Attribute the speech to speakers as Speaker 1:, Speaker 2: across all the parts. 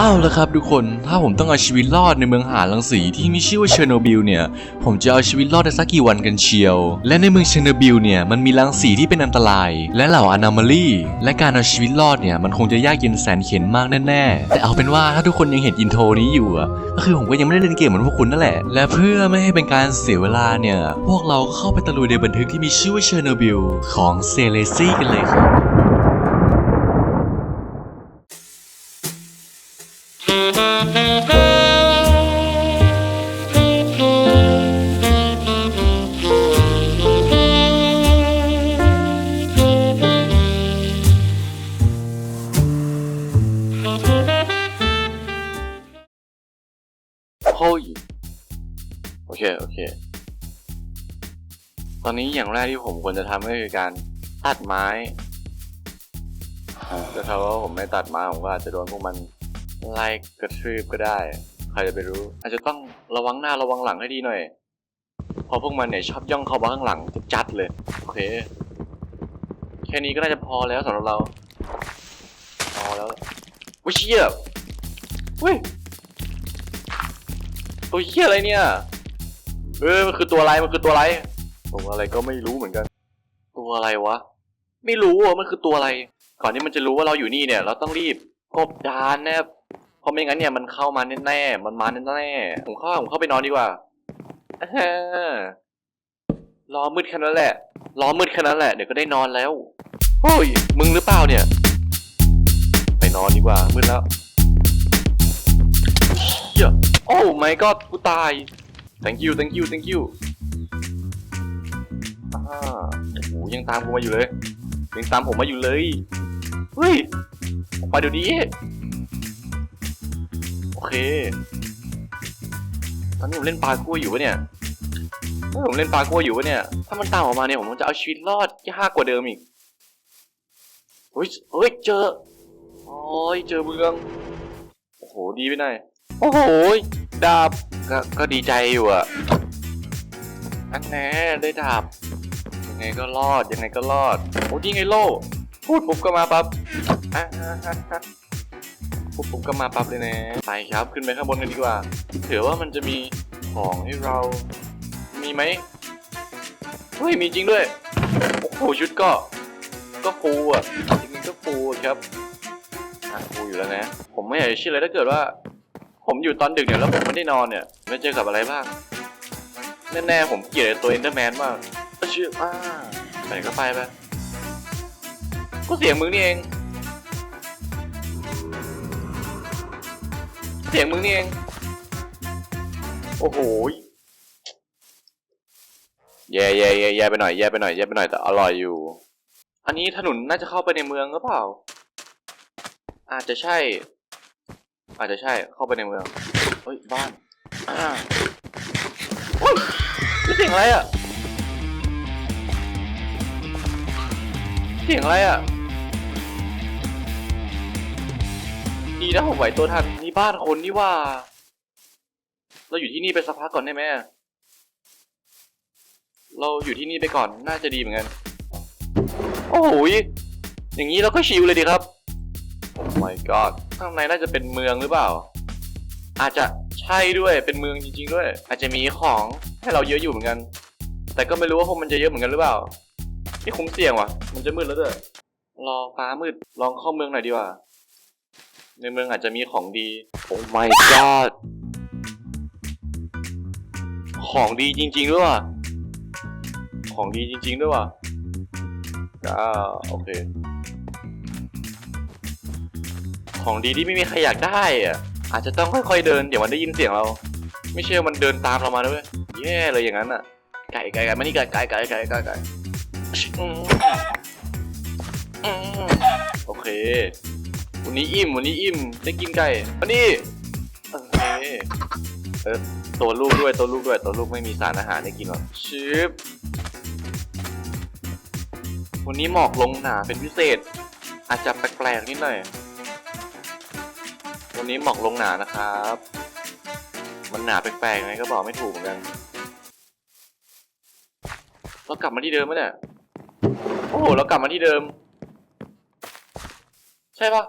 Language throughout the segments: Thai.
Speaker 1: อ้าวแล้วครับทุกคนถ้าผมต้องเอาชีวิตรอดในเมืองหารังสีที่มีชื่อว่าเชอร์โนบิลเนี่ย ผมจะเอาชีวิตรอดได้สักกี่วันกันเชียว และในเมืองเชอร์โนบิลเนี่ยมันมีรังสีที่เป็นอันตราย และเหล่าอนามาลีและการเอาชีวิตรอดเนี่ยมันคงจะยากเย็นแสนเข็ญมากแน่ๆ แต่เอาเป็นว่าถ้าทุกคนยังเห็นอินโทรนี้อยู่อะก็คือผมก็ยังไม่ได้เล่นเกมเหมือนพวกคุณนั่นแหละ และเพื่อไม่ให้เป็นการเสียเวลาเนี่ยพวกเราเข้าไปตะลุยในบันทึกที่มีชื่อว่าเชอร์โนบิลของเซเลซี่กันเลยครับ โฮ้ยโอเค โอเค ตอนนี้อย่างแรกที่ผมควรจะทำก็คือการตัดไม้อ่าแต่ถ้าว่าผมไม่ตัดไม้ผมก็อาจจะโดนพวกมัน ไล่กระทืบก็ได้ ใครจะไปรู้ อาจจะต้องระวังหน้าระวังหลังให้ดีหน่อยเพราะพวกมันเนี่ยชอบย่องเข้ามาข้างหลังจัดเลย โอเค แค่นี้ก็น่าจะพอแล้วสำหรับเรา พอแล้ววิเชียเฮ้ยตัวเหี้ยอะไรเนี่ย เออมันคือตัวอะไร มันคือตัวอะไร ตัวอะไรก็ไม่รู้เหมือนกัน ตัวอะไรวะ ไม่รู้อะ มันคือตัวอะไร ก่อนที่มันจะรู้ว่าเราอยู่นี่เนี่ย เราต้องรีบกบดานแนบเพ ราะไม่งั้นเนี่ยมันเข้ามาแน่ๆมันมาแน่ๆผมเข้าผมเข้าไปนอนดีกว่าอรอมืดแค่นั้นแหละรอมืดแค่นั้นแหละเดี๋ยวก็ได้นอนแล้วโอ้ยมึงหรือเปล่าเนี่ย ไปนอนดีกว่ามืดแล้วเหี้ยโอ้ my god กูตาย thank you thank you thank you อ่าโอ้โหยังตามกูมาอยู่เลยยังตามผมมาอยู่เลยเฮ้ยออกไปเดี๋ยวนี้ โอเค ตอนนี้ผมเล่นปลากล้วยอยู่ปะเนี่ยเฮ้ผมเล่นปลากล้วยอยู่ปะเนี่ย ถ้ามันตามออกมาเนี่ยผมจะเอาชีวิตรอดยากกว่าเดิมอีกเฮ้ยเฮ้ยเจอโอ้ยเจอเมือง โอ้โหดีไปหน่อยโอ้โหดาบก็ก็ดีใจอยู่อะอันแน่ได้ดาบยังไงก็รอดยังไงก็รอดโอ้ดีไงโล่พูดปุ๊บก็มาปั๊บ ปุ๊บก็มาปั๊บเลยนะ ไปครับ ขึ้นไปข้างบนกันดีกว่าเผื่อว่ามันจะมีของให้เรา มีไหมเฮ้ย มีจริงด้วย โอ้โหชุดก็ ก็ฟูอะ จริงๆก็ฟูครับอะฟูอยู่แล้วนะ ผมไม่อยากจะเชื่อเลยถ้าเกิดว่า ผมอยู่ตอนดึกเนี่ยแล้วผมไม่ได้นอนเนี่ยไม่เจอกับอะไรบ้าง แน่ๆผมเกลียดตัวเอนเดอร์แมนมากก็ชื่ออ่าไปไหนก็ไปไปก็เสียงมึงนี่เอง เสียงมึงนี่เอง โอ้โหยแย่แย่แย่แย่ไปหน่อยแย่ไปหน่อยแย่ไปหน่อยแต่อร่อยอยู่ อันนี้ถนนน่าจะเข้าไปในเมืองหรือเปล่า อาจจะใช่ อาจจะใช่เข้าไปในเมืองเฮ้ยบ้านอ่าโอ้ยนี่เสียงอะไรอะเสียงอะไรอะดีนะผมไหวตัวทันนี่ บ้านคนนี่ว่า เราอยู่ที่นี่ไปสักพักก่อนได้ไหมเราอยู่ที่นี่ไปก่อนน่าจะดีเหมือนกัน โอ้โหอย่างนี้เราก็ชิลเลยดีครับ โอ้ my god ข้างในน่าจะเป็นเมืองหรือเปล่า อาจจะใช่ด้วยเป็นเมืองจริง ๆ ด้วย อาจจะมีของให้เราเยอะอยู่เหมือนกัน แต่ก็ไม่รู้ว่าพวกมันจะเยอะเหมือนกันหรือเปล่านี่คุ้มเสี่ยงว่ะ มันจะมืดแล้วด้วยรอฟ้ามืดลองเข้าเมืองหน่อยดีกว่า ในเมืองอาจจะมีของดี โอ้ my god ของดีจริง ๆ ด้วยว่ะ ของดีจริง ๆ ด้วยว่ะก็โอเค ของดีที่ไม่มีใครอยากได้อะ อาจจะต้องค่อยๆเดิน เดี๋ยวมันได้ยินเสียงเรา ไม่เชื่อมันเดินตามเรามาด้วยแย่เลยอย่างนั้นอะ ไก่ไก่ไก่มานี่ไก่ไก่ไก่ไก่ไก่ไก่โอเค วันนี้อิ่มวันนี้อิ่มได้กินไก่มานี่โอเคเออตัวลูกด้วยตัวลูกด้วยตัวลูกไม่มีสารอาหารให้กินหรอกชิปวันนี้หมอกลงหนาเป็นพิเศษ อาจจะแปลกๆนิดหน่อยวันนี้หมอกลงหนานะครับ มันหนาแปลกๆไงก็บอกไม่ถูกเหมือนกันเรากลับมาที่เดิมไหมเนี่ย โอ้โห เรากลับมาที่เดิม ใช่ปะ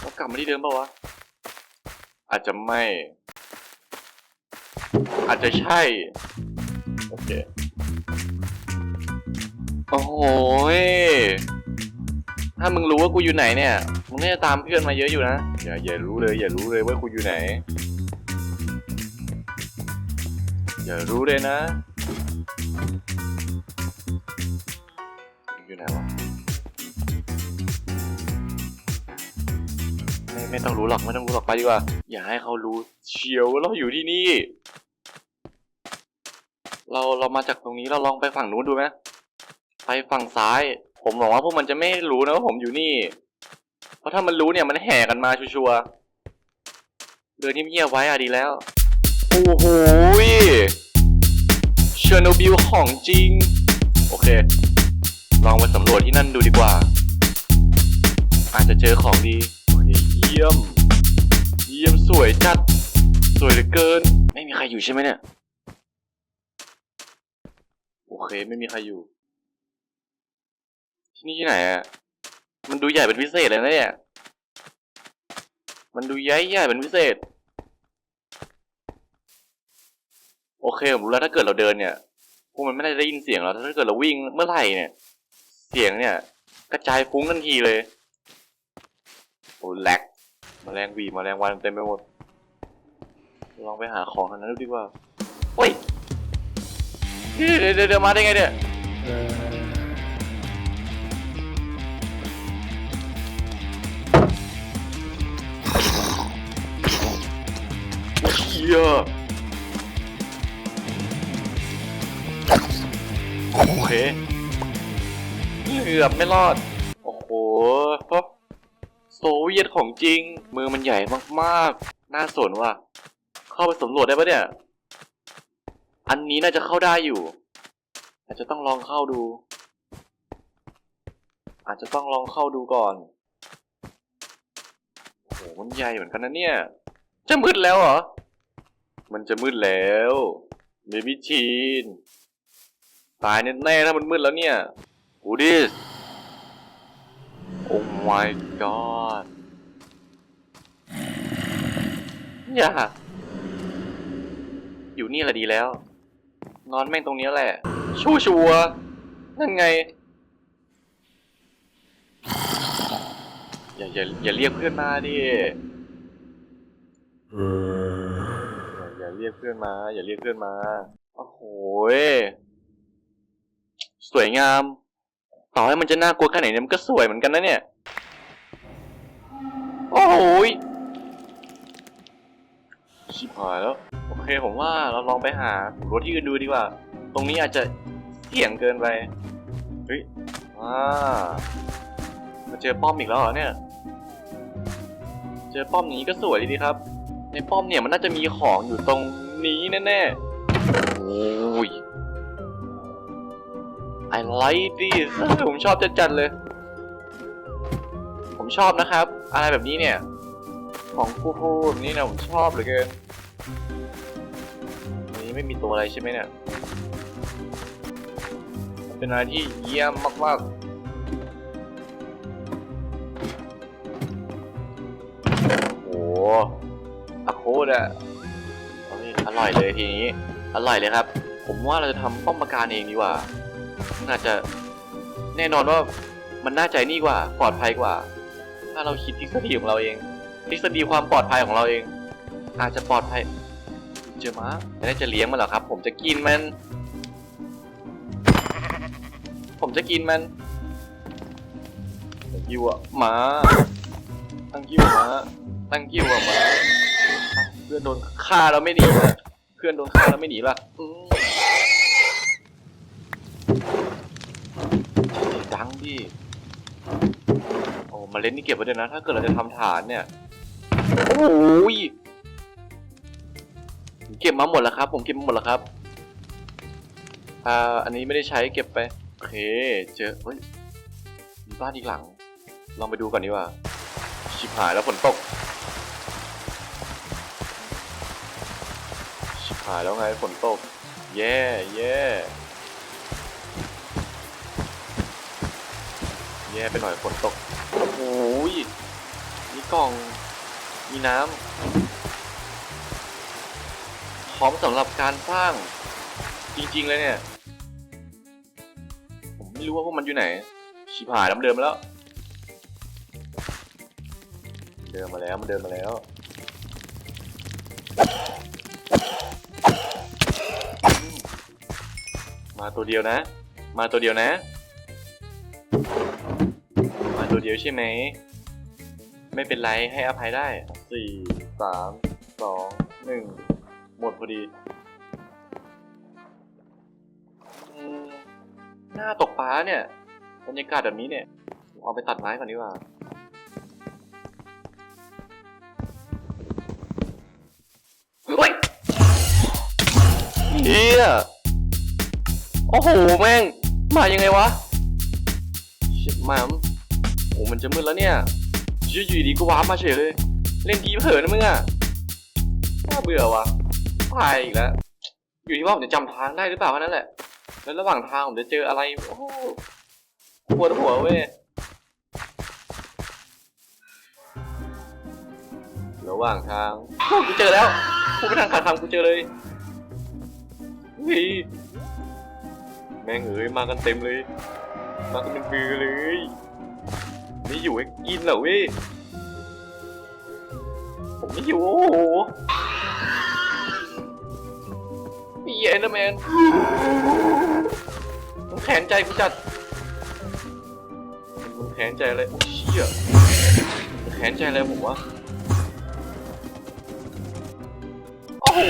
Speaker 1: เรากลับมาที่เดิมปะวะ อาจจะไม่ อาจจะใช่ โอเค โอ้โหถ้ามึงรู้ว่ากูอยู่ไหนเนี่ย มึงน่าจะตามเพื่อนมาเยอะอยู่นะ อย่าอย่ารู้เลย อย่ารู้เลยว่ากูอยู่ไหน อย่ารู้เลยนะ อยู่ไหนวะ ไม่ไม่ต้องรู้หรอกไม่ต้องรู้หรอกไปดีกว่า อย่าให้เขารู้เชียวว่าเราอยู่ที่นี่ เราเรามาจากตรงนี้เราลองไปฝั่งนู้นดูไหมไปฝั่งซ้าย ผมหวังว่าพวกมันจะไม่รู้นะว่าผมอยู่นี่ เพราะถ้ามันรู้เนี่ยมันแห่กันมาชัวร์เดินเงียบๆไว้อะดีแล้วโอ้โหเชอร์โนบิลของจริง โอเค ลองไปสำรวจที่นั่นดูดีกว่า อาจจะเจอของดี วยจัด สวยเหลือเกิน ไม่มีใครอยู่ใช่ไหมเนี่ย โอเคไม่มีใครอยู่ ที่นี่ที่ไหนอะมันดูใหญ่เป็นพิเศษเลยนะเนี่ย มันดูใหญ่ใหญ่เป็นพิเศษ โอเคผมรู้แล้วถ้าเกิดเราเดินเนี่ยพวกมันไม่ได้ได้ยินเสียงเราถ้าเกิดเราวิ่งเมื่อไหร่เนี่ย เสียงเนี่ย กระจายฟุ้งทันทีเลย โอ้แหลกแมลงวีแมลงวันเต็มไปหมด ลองไปหาของทางนั้นดูดีกว่าโอ้ยเดี๋ยวเดี๋ยวเดี๋ยวมาได้ไงเนี่ยเฮียโอเคเกือบไม่รอด โอ้โหโซเวียตของจริง มือมันใหญ่มากๆ น่าสนว่ะ เข้าไปสำรวจได้ปะเนี่ย อันนี้น่าจะเข้าได้อยู่ อาจจะต้องลองเข้าดู อาจจะต้องลองเข้าดูก่อน โอ้โห มันใหญ่เหมือนกันนะเนี่ย จะมืดแล้วเหรอ มันจะมืดแล้วเบบี้ทีน ตายแน่ๆถ้ามันมืดแล้วเนี่ยอูดิส โอ้ my god อย่า อยู่นี่แหละดีแล้ว นอนแม่งตรงนี้แหละชัวชัวนั่นไง อย่าอย่าอย่าเรียกเพื่อนมาดิอย่าอย่าเรียกเพื่อนมา อย่าเรียกเพื่อนมาโอ้โหสวยงาม ต่อให้มันจะน่ากลัวแค่ไหนเนี่ยมันก็สวยเหมือนกันนะเนี่ย โอ้โหยชิบหายแล้ว อเคผมว่าเราลองไปหารถที่อื่นดูดีกว่า ตรงนี้อาจจะเสี่ยงเกินไปเฮ้ยอ่ามาเจอป้อมอีกแล้วเหรอเนี่ย เจอป้อมนี้ก็สวยดีครับ ในป้อมเนี่ยมันน่าจะมีของอยู่ตรงนี้แน่ๆโอ้ย I like this ผมชอบจัดๆเลย ผมชอบนะครับ อะไรแบบนี้เนี่ย ของคู่คู่แบบนี้เนี่ยผมชอบเหลือเกิน นี้ไม่มีตัวอะไรใช่ไหมเนี่ย เป็นอะไรที่เยี่ยมมากๆโอ้โหอะโคดอะอร่อยเลยทีนี้ อร่อยเลยครับ ผมว่าเราจะทำป้อมปราการเองดีกว่า น่าจะแน่นอนว่ามันน่าใจนี่กว่า ปลอดภัยกว่า ถ้าเราคิดทฤษฎีของเราเอง ทฤษฎีความปลอดภัยของเราเอง อาจจะปลอดภัย เจอม้าไม่ได้จะเลี้ยงมันหรอครับ ผมจะกินมัน ผมจะกินมันตั้งกิ้วอะหมาตั้งกิ้วหมาตั้งกิ้วอะหมาเพื่อนโดนฆ่าแล้วไม่หนีนะเพื่อนโดนฆ่าแล้วไม่หนีล่ะดังดิโอ้มาเล่นนี่เก็บไว้ด้วยนะ ถ้าเกิดเราจะทำฐานเนี่ย โอ้ย เก็บมาหมดแล้วครับ ผมเก็บมาหมดแล้วครับอ่าอันนี้ไม่ได้ใช้เก็บไปโอเคเจอเฮ้ยมีบ้านอีกหลัง ลองไปดูก่อนดีกว่า ชิบหายแล้วฝนตก ชิบหายแล้วไงฝนตก แย่แย่แย่ไปหน่อยฝนตก โอ้ยมีกล่อง มีน้ำ ร้อมสำหรับการสร้างจริงๆเลยเนี่ย ผมไม่รู้ว่าพวกมันอยู่ไหน ชิบหายแล้วมันเดินมาแล้ว เดินมาแล้วมันเดินมาแล้วมาตัวเดียวนะ มาตัวเดียวนะ มาตัวเดียวใช่ไหม ไม่เป็นไรให้อภัยได้สี่สามสองหนึ่ง หมดพอดีหน้าตกปลาเนี่ยบรรยากาศแบบนี้เนี่ยเอาไปตัดไม้ก่อนดีกว่าเฮ้ยเฮียโอ้โห แม่ง มายังไงวะเชิบมามโอ้มันจะมืดแล้วเนี่ยชื่ออยู่ดีก็ว้ามาเฉยเลย เล่นทีเผลอนะมึงอะน่าเบื่อว่ะ ตายอีกแล้ว อยู่ที่ว่าผมจะจำทางได้หรือเปล่าแค่นั้นแหละ แล้วระหว่างทางผมจะเจออะไร โอ้โหปวดหัวเว้ยระหว่างทางกูเจอแล้วกูไปทางขาดคำกูเจอเลยเฮ้ยแม่งเอ้ยมากันเต็มเลย มากันเป็นมือเลยไม่อยู่ให้กินเหรอเว้ยผมไม่อยู่โอ้โห เอ็นเดอร์แมนมันแขนใจกูจัดมันแขนใจอะไรโอ้เชี่ยมันแขนใจอะไรผมวะโอ้โห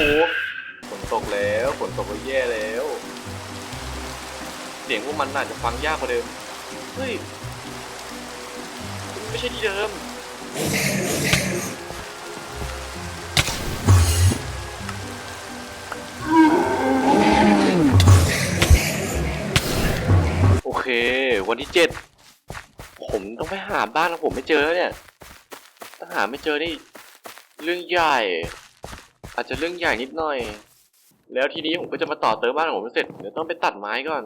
Speaker 1: ฝนตกแล้วฝนตกก็แย่แล้ว เสียงพวกมันอาจจะฟังยากกว่าเดิมเฮ้ยมันไม่ใช่ที่เดิม วันที่เจ็ดผมต้องไปหาบ้านของผมไม่เจอแล้วเนี่ยถ้าหาไม่เจอนี่เรื่องใหญ่ อาจจะเรื่องใหญ่นิดหน่อย แล้วทีนี้ผมก็จะมาต่อเติมบ้านของผมเสร็จเดี๋ยวต้องไปตัดไม้ก่อน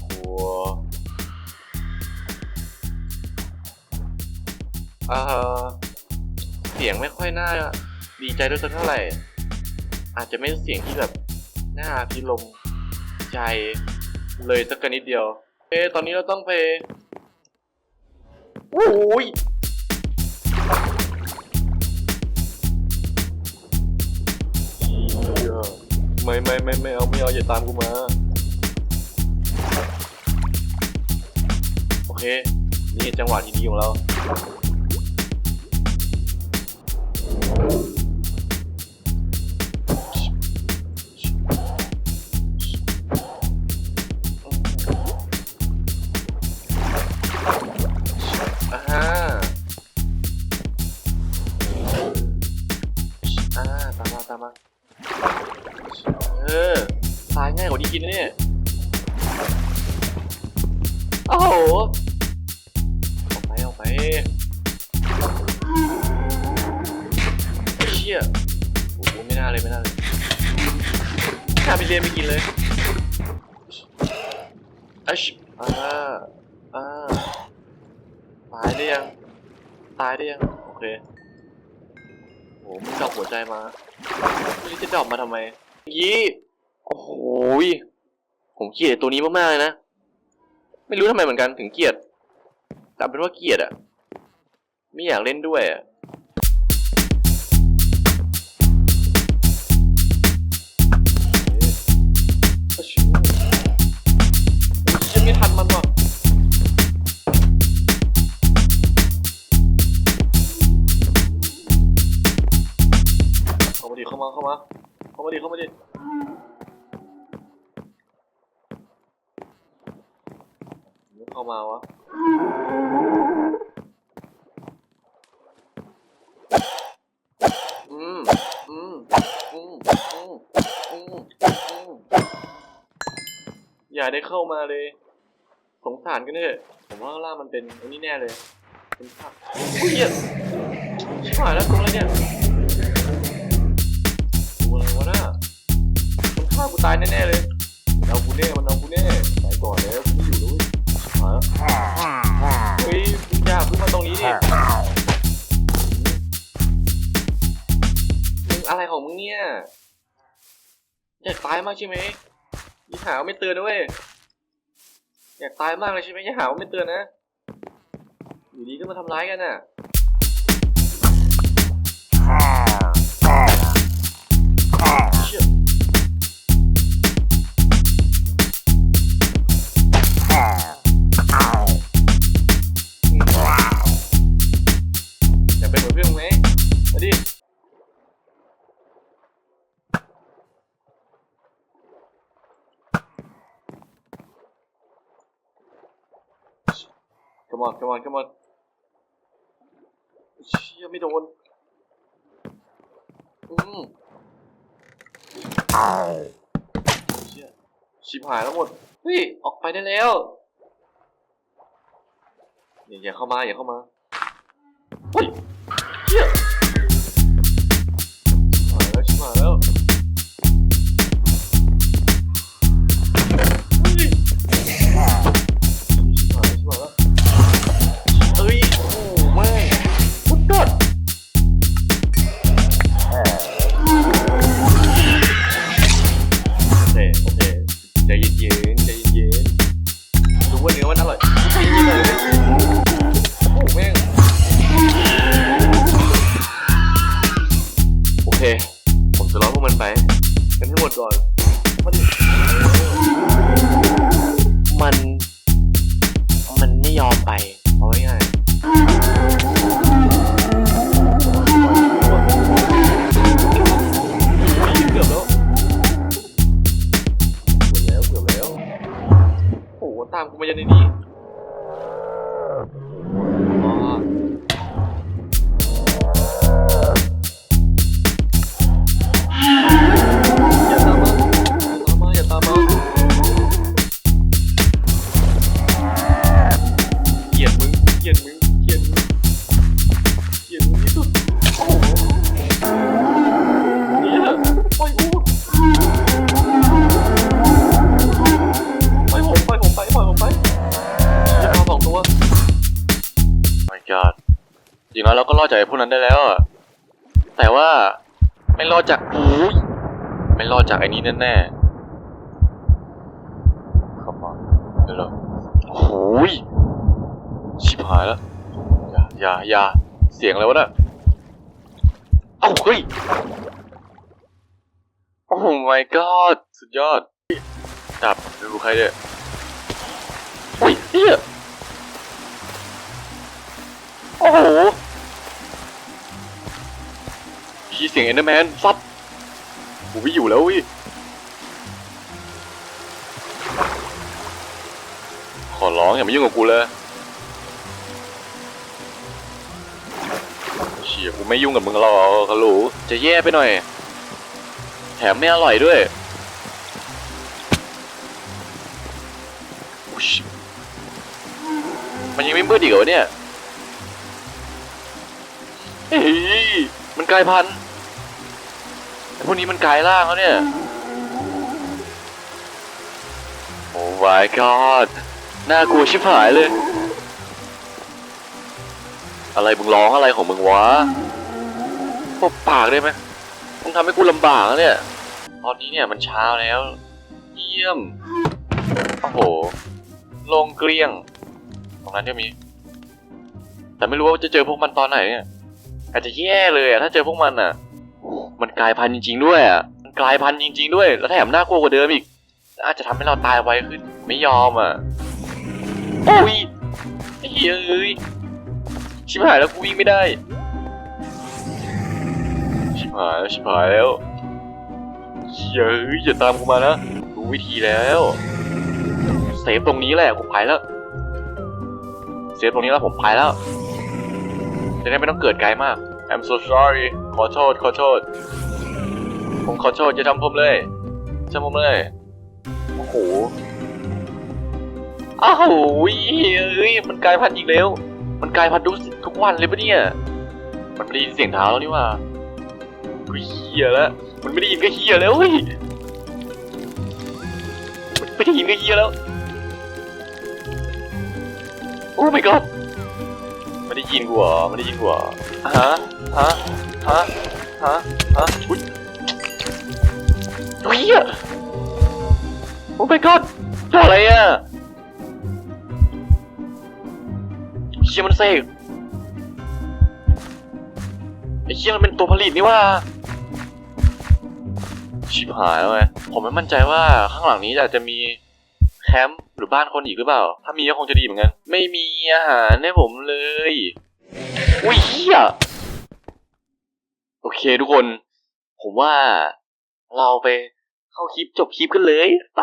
Speaker 1: โอ้เอ่อเสียงไม่ค่อยน่าดีใจด้วยสักเท่าไหร่ อาจจะไม่เสียงที่แบบน่าพิลมใจเลยสักนิดเดียวเอตอนนี้เราต้องไปโอ้ยไม่ไม่ไม่ไม่เอาไม่เอาอย่าตามกูมา โอเค นี่จังหวะที่ดีของเรา ตายได้ยัง ตายได้ยัง โอเคโหมึงดอกหัวใจมาไม่รู้จะดอกมาทำไม ยี่ โอ้โหยผมเกลียดตัวนี้มากๆเลยนะ ไม่รู้ทำไมเหมือนกันถึงเกลียดแต่เป็นว่าเกลียดอะไม่อยากเล่นด้วยอะ มาเข้ามา เข้ามาดิ เข้ามาดิไม่เข้ามาวะอืมอืมอืมอืมอืมอืมอย่าได้เข้ามาเลย สงสารกันเถอะ ผมว่าข้างล่างมันเป็นอันนี้แน่เลย เป็นภาพเหี้ยชิบหายแล้วตรงอะไรเนี่ย ตายแน่ๆเลยเอาคุณแน่มันเอาคุณแน่ตายก่อนแล้วกูไม่อยู่แล้วเว้ยเฮ้ยคุณย่าเพึ่งมาตรงนี้ดิมึงอะไรของมึงเนี่ยอยากตายมากใช่ไหมยี่หาวไม่เตือนด้วยอยากตายมากเลยใช่ไหมยี่หาวไม่เตือนนะอยู่ดีก็มาทำร้ายกันน่ะ come on come on come on เชี่ยไม่โดน อืมเชี่ยชิบหายแล้วหมด เฮ้ย ออกไปได้แล้ว อย่าอย่าเข้ามา อย่าเข้ามา เฮ้ย แน่ๆเข้ามาเดี๋ยวเราโอ้ยชิบหายแล้ว อย่าอย่าอย่าเสียงอะไรวะน่ะเอ้าเฮ้ย โอ้ my god สุดยอด จับดูใครเนี่ยอุ้ยเฮียโอ้โหพี่เสียงเอนเดอร์แมนซับกูไม่อยู่แล้ววิ อร้องอย่ามายุ่งกับกูเลยเชียกูไม่ยุ่งกับมึงหรอกฮัลโหลจะแย่ไปหน่อย แถมไม่อร่อยด้วยมันยังไม่มืดอีกเหรอเนี่ยเฮ้ยมันกลายพันธุ์พวกนี้มันกลายร่างแล้วเนี่ย โอ้ my god น่ากลัวชิบหายเลย อะไรมึงร้องอะไรของมึงวะปบปากได้ไหมมึงทำให้กูลำบากแล้วเนี่ย ตอนนี้เนี่ยมันเช้าแล้ว เยี่ยม โอ้โหลงเกลี้ยง ตรงนั้นก็มี แต่ไม่รู้ว่าจะเจอพวกมันตอนไหนเนี่ย อาจจะแย่เลยอะถ้าเจอพวกมันอะมันกลายพันธุ์จริง ๆ ด้วยอะมันกลายพันธุ์จริง ๆ ด้วย แล้วแถมน่ากลัวกว่าเดิมอีกอาจจะทำให้เราตายไวขึ้น ไม่ยอมอะ อ้ยไอ้เหี้ยเอ้ยชิบหายแล้วกูวิ่งไม่ได้ ชิบหายแล้วชิบหายแล้วเฮ้ยอย่าตามกูมานะรู้วิธีแล้วเซฟตรงนี้แหละผมไปแล้วเซฟตรงนี้แล้วผมไปแล้วจะได้ไม่ต้องเกิดไกลมาก I'm so sorry ขอโทษขอโทษ ผมขอโทษอย่าทำผมเลยทำผมเลย โอ้โห อ้าวเฮ้ยมันกลายพันธุ์อีกแล้ว มันกลายพันธุ์ทุกทุกวันเลยปะเนี่ย มันไม่ได้ยินเสียงเท้าแล้วนี่ว่าเฮียแล้ว มันไม่ได้ยินก็เฮียแล้วเฮ้ยมันไม่ได้ยินก็เฮียแล้ว โอ้ my god ไม่ได้ยินกูเหรอไม่ได้ยินกูเหรอฮะฮะฮะฮะฮะอุ้ยเฮ้ยโอ้ my god อะไรอะ ชี่ยมันเสกไอ้เชี่ยมันเป็นตัวผลิตนี่ว่า ชิบหายแล้วไงผมไม่มั่นใจว่าข้างหลังนี้อาจจะมีแคมป์หรือบ้านคนอีกหรือเปล่า ถ้ามีก็คงจะดีเหมือนกัน ไม่มีอาหารให้ผมเลย อุ้ยเหี้ยโอเคทุกคน ผมว่าเราไปเข้าคลิปจบคลิปกันเลย ไป